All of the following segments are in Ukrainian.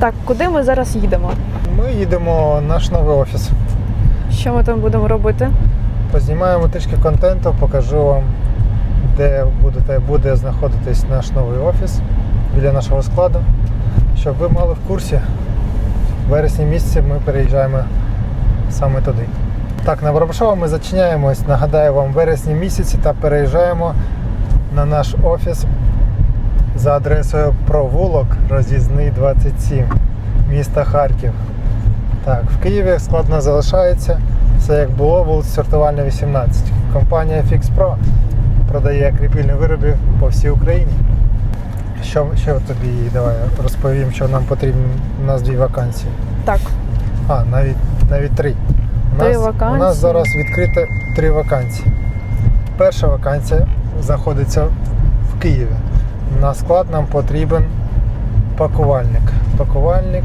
Так, куди ми зараз їдемо? Ми їдемо в наш новий офіс. Що ми там будемо робити? Познімаємо трішки контенту, покажу вам, де будете, буде знаходитись наш новий офіс біля нашого складу. Щоб ви мали в курсі, в вересні місяці ми переїжджаємо саме туди. Так, на Барабашова ми зачиняємось, нагадаю вам, в вересні місяці та переїжджаємо на наш офіс за адресою провулок Роз'їзний 27 міста Харків. Так, в Києві склад у нас залишається. Все як було, вулиця Сортувальна 18. Компанія FixPro продає кріпільні вироби по всій Україні. Що, що тобі давай розповім, що нам потрібно. У нас дві вакансії. Так, А, навіть навіть три. У Три нас, У нас зараз відкрито три вакансії. Перша вакансія знаходиться в Києві. На склад нам потрібен пакувальник. Пакувальник.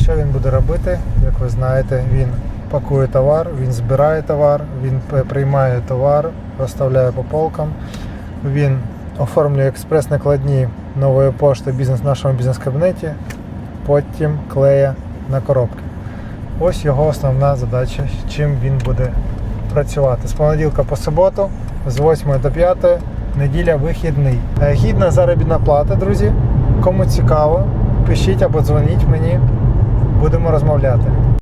Що він буде робити? Як ви знаєте, він пакує товар, він збирає товар, він приймає товар, розставляє по полкам. Він оформлює експрес-накладні нової пошти бізнес в нашому бізнес-кабінеті, потім клеє на коробки. Ось його основна задача, чим він буде працювати. З понеділка по суботу, з 8 до 5, неділя вихідний. Е, Гідна заробітна плата, друзі. Кому цікаво, пишіть або дзвоніть мені, будемо розмовляти.